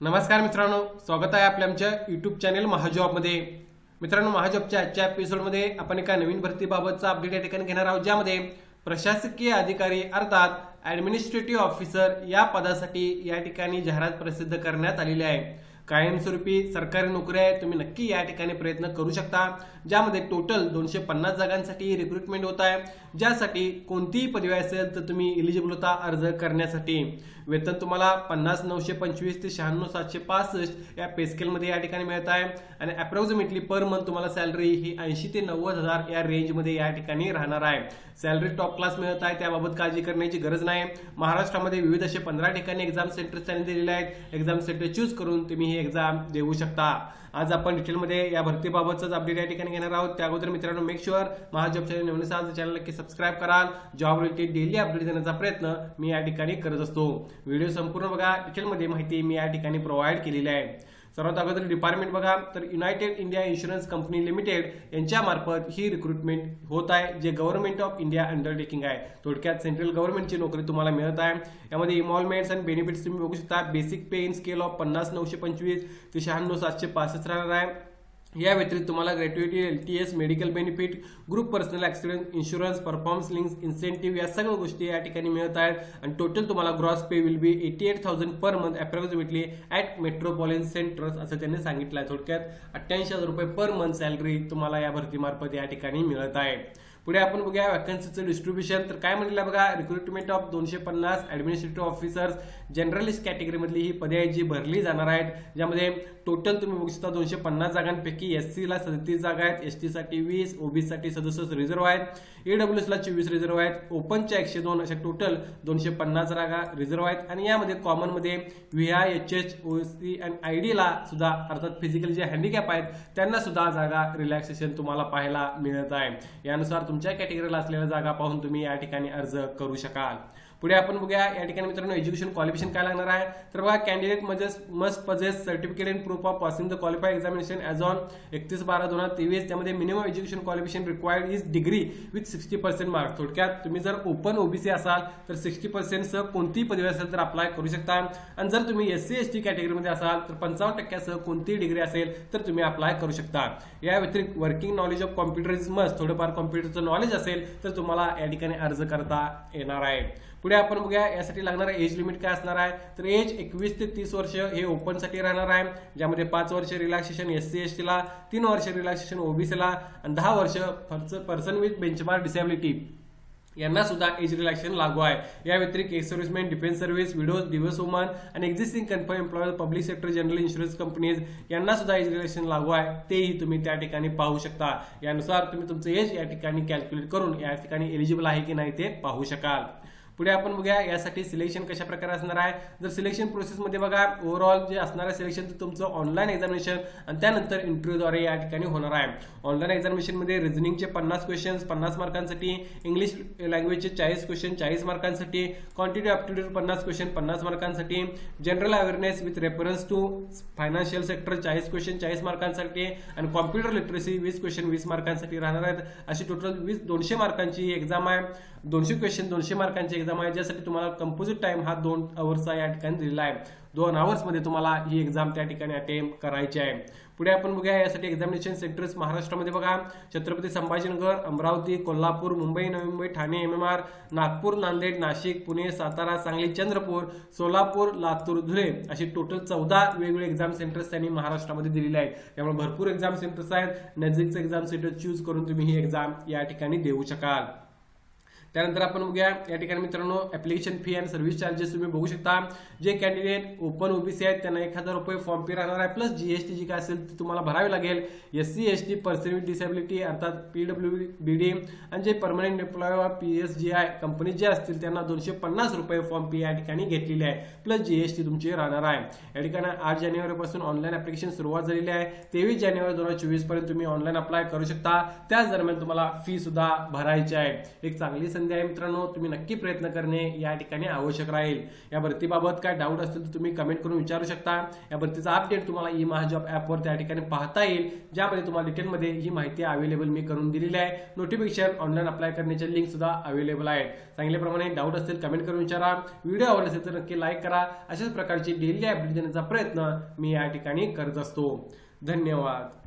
नमस्कार मित्रांनो स्वागत आहे आपल्या आमच्या युट्यूब चॅनेल महाजॉबमध्ये. मित्रांनो महाजॉबच्या आजच्या एपिसोडमध्ये आपण एका नवीन भरतीबाबतचा अपडेट या ठिकाणी घेणार आहोत ज्यामध्ये प्रशासकीय अधिकारी अर्थात ऍडमिनिस्ट्रेटिव्ह ऑफिसर या पदासाठी या ठिकाणी जाहिरात प्रसिद्ध करण्यात आलेली आहे. कायमस्वरूपी सरकारी नोकरी आहे तुम्ही नक्की या ठिकाणी प्रयत्न करू शकता. ज्यामध्ये टोटल दोनशे पन्नास जागांसाठी रिक्रुटमेंट होत आहे. ज्यासाठी कोणतीही पदवी असेल तर तुम्ही इलिजिबल होता अर्ज करण्यासाठी. वेतन तुम्हाला पन्नास नऊशे पंचवीस ते शहाण्णव सातशे पासष्ट या पे स्केलमध्ये या ठिकाणी मिळत आहे. आणि अप्रॉक्सिमेटली पर मंथ तुम्हाला सॅलरी ही ऐंशी ते नव्वद हजार या रेंजमध्ये या ठिकाणी राहणार आहे. सॅलरी टॉप क्लास मिळत आहे. त्याबाबत काळजी करण्याची गरज नाही. महाराष्ट्रामध्ये विविध असे पंधरा ठिकाणी एक्झाम सेंटर्स त्यांनी दिलेले आहेत. एक्झाम सेंटर चूज करून तुम्ही तुम्ही एक्झाम देऊ शकता. आज आपण डिटेलमध्ये या भरतीबाबतचाच अपडेट या ठिकाणी घेणार आहोत. त्या अगोदर मित्रांनो मेक शुअर महाजॉब चॅनल नवीन असाल तर चॅनल नक्की सबस्क्राईब कराल जॉब रिलेटेड डेली अपडेट देण्याचा प्रयत्न मी या ठिकाणी करत असतो. व्हिडिओ संपूर्ण बघा. डिटेलमध्ये माहिती मी या ठिकाणी प्रोव्हाइड केलेली आहे. सर्वात अगोदर डिपार्टमेंट बघा. तर united India insurance company limited यांच्या मार्फत ही रिक्रुटमेंट होत आहे जे गव्हर्नमेंट ऑफ इंडिया अंडरटेकिंग आहे. थोडक्यात सेंट्रल गव्हर्नमेंटची नोकरी तुम्हाला मिळत आहे. यामध्ये इन्व्हॉल्वमेंट्स अँड बेनिफिट्स तुम्ही बघू शकता. Basic pay in scale of पन्नास नऊशे पंचवीस ते शहाण्णव सातशे पासष्ट राहणार आहे. या व्यतिरिक्त तुम्हाला gratuity L T S medical benefit group personal accident insurance performance links incentive या सगळ्या गोष्टी या ठिकाणी मिळत आहेत. आणि टोटल तुम्हाला gross pay will be eighty eight thousand per month approximately at metropolitan centres असं त्यांनी सांगितलं आहे थोडक्यात. अठ्ठ्याऐंशी हजार रुपये पर मंथ सॅलरी तुम्हाला या भरतीमार्फत या ठिकाणी मिळत आहे. पुढे आपण बघूया वॅकन्सीचं डिस्ट्रीब्युशन तर काय म्हणलेलं बघा रिक्रुटमेंट ऑफ दोनशे पन्नास ऍडमिनिस्ट्रेटिव्ह ऑफिसर्स जनरलिस्ट कॅटेगरीमधली ही पदे आहेत जी भरली जाणार आहेत. ज्यामध्ये टोटल तुम्ही बघू शकता दोनशे पन्नास जागांपैकी एस सीला सदतीस जागा आहेत एस टीसाठी वीस ओबीसीसाठी सदुसष्ट रिझर्व्ह आहेत. ईडब्ल्यूसला चोवीस रिझर्व्ह आहेत. ओपनच्या एकशे दोन अशा टोटल दोनशे पन्नास जागा रिझर्व्ह आहेत. आणि यामध्ये कॉमनमध्ये V I H H O C आणि आय डीला सुद्धा अर्थात फिजिकल जे हँडिकॅप आहेत त्यांना सुद्धा जागा रिलॅक्सेशन तुम्हाला पाहायला मिळत आहे. यानुसार तुमच्या कॅटेगरीला असलेल्या जागा पाहून तुम्ही या ठिकाणी अर्ज करू शकाल. पुढे आपण बघूया या ठिकाणी मित्रांनो एज्युकेशन क्वालिफिकेशन काय लागणार आहे? तर बघा candidate मजेस must possess certificate in proof of passing the qualify examination as on एकतीस बारा दोन हजार तेवीस. त्यामध्ये minimum education qualification required is degree with sixty percent marks थोडक्यात तुम्ही जर ओपन ओबीसी असाल तर सिक्स्टी पर्सेंटसह कोणतीही पदवी असेल तर अप्लाय करू शकता. आणि जर तुम्ही एस सी एस टी कॅटेगरीमध्ये असाल तर पंचावन्न टक्क्यासह कोणतीही डिग्री असेल तर तुम्ही अप्लाय करू शकता. या व्यतिरिक्त working knowledge of computer is must थोडंफार कॉम्प्युटरचं नॉलेज असेल तर तुम्हाला या ठिकाणी अर्ज करता येणार आहे. पुढे आपण बघूया यासाठी लागणारा एज लिमिट काय असणार आहे? तर एज एकवीस ते तीस वर्ष हे ओपनसाठी राहणार आहे. ज्यामध्ये पाच वर्ष रिलॅक्सेशन एस सी एस टीला तीन वर्ष रिलॅक्सेशन ओबीसीला आणि दहा वर्ष पर्सन विथ बेंचमार्क डिसेबिलिटी यांना सुद्धा एज रिलॅक्सेशन लागू आहे. या व्यतिरिक्त ex serviceman defence service widows divorced women आणि existing confirm employer public sector general insurance companies यांना सुद्धा एज रिलॅक्सेशन लागू आहे. तेही तुम्ही त्या ठिकाणी पाहू शकता. यानुसार तुम्ही तुमचं एज या ठिकाणी कॅल्क्युलेट करून या ठिकाणी एलिजिबल आहे की नाही ते पाहू शकाल. पुढे आपण बघूया यासाठी सिलेक्शन कशा प्रकारे असणार आहे. जर सिलेक्शन प्रोसेसमध्ये बघा ओव्हरऑल जे असणार आहे सिलेक्शन तर तुमचं ऑनलाईन एक्झामिनेशन आणि त्यानंतर इंटरव्ह्यूद्वारे या ठिकाणी होणार आहे. ऑनलाईन एक्झामिनेशनमध्ये रिझनिंगचे पन्नास क्वेश्चन्स पन्नास मार्कांसाठी इंग्लिश लँग्वेजचे चाळीस क्वेश्चन चाळीस मार्कांसाठी क्वांटिटी ऑप्टिट्यूड पन्नास क्वेश्चन पन्नास मार्कांसाठी general awareness with reference to financial sector चाळीस क्वेश्चन चाळीस मार्कांसाठी आणि कॉम्प्युटर लिटरसी वीस क्वेश्चन वीस मार्कांसाठी राहणार आहेत. अशी टोटल वीस दोनशे मार्कांची एक्झाम आहे. दोनशे क्वेश्चन दोनशे मार्कांची एक्झाम आहे ज्यासाठी तुम्हाला कंपोजिट टाइम हा दोन अवर्सचा या ठिकाणी दिलेला आहे. दोन आवर्समध्ये तुम्हाला ही एक्झाम त्या ठिकाणी अटेम्प्ट करायची आहे. पुढे आपण बघूया यासाठी एक्झामिनेशन सेंटर्स महाराष्ट्रामध्ये बघा. Chhatrapati Sambhajinagar Amravati Kolhapur Mumbai Navi Mumbai Thane M M R Nagpur Nanded Nashik Pune Satara Sangli Chandrapur Solapur Latur Dhule अशी टोटल चौदा वेगवेगळे एक्झाम सेंटर्स त्यांनी महाराष्ट्रामध्ये दिलेले आहेत. त्यामुळे भरपूर एक्झाम सेंटर्स आहेत. नजीकचं एक्झाम सेंटर चूज करून तुम्ही ही एक्झाम या ठिकाणी देऊ शकाल. त्यानंतर आपण बघूया या ठिकाणी मित्रांनो application fee and service charges तुम्ही बघू शकता. जे कॅन्डिडेट ओपन ओबीसी आहेत त्यांना एक हजार रुपये फॉर्म फी राहणार आहे. प्लस जीएसटी जी काय असेल ती तुम्हाला भरावी लागेल. S C S T person with disability अर्थात पीडब्ल्यू बी डी आणि जे permanent employ P S G I company जे असतील त्यांना दोनशे पन्नास रुपये फॉर्म फी या ठिकाणी घेतलेली आहे. प्लस जीएसटी तुमची राहणार आहे. या ठिकाणी आठ जानेवारीपासून ऑनलाईन ऍप्लिकेशन सुरुवात झालेली आहे. तेवीस जानेवारी दोन हजार चोवीसपर्यंत तुम्ही ऑनलाईन अप्लाय करू शकता. त्याच दरम्यान तुम्हाला फी सुद्धा भरायची आहे. एक चांगली संधी संधी आहे मित्रांनो तुम्ही नक्की प्रयत्न करणे या ठिकाणी आवश्यक राहील. या भरतीबाबत काय डाऊट असतील तर तुम्ही कमेंट करून विचारू शकता. या भरतीचा अपडेट तुम्हाला ई महाजॉब ॲपवर त्या ठिकाणी पाहता येईल. ज्यामध्ये तुम्हाला डिटेलमध्ये ही माहिती अवेलेबल मी करून दिलेली आहे. नोटिफिकेशन ऑनलाईन अप्लाय करण्याचे लिंक सुद्धा अवेलेबल आहेत. सांगितल्याप्रमाणे डाऊट असतील कमेंट करून विचारा. व्हिडिओ आवडला असेल तर नक्की लाईक करा. अशाच प्रकारची डेली अपडेट देण्याचा प्रयत्न मी या ठिकाणी करत असतो. धन्यवाद.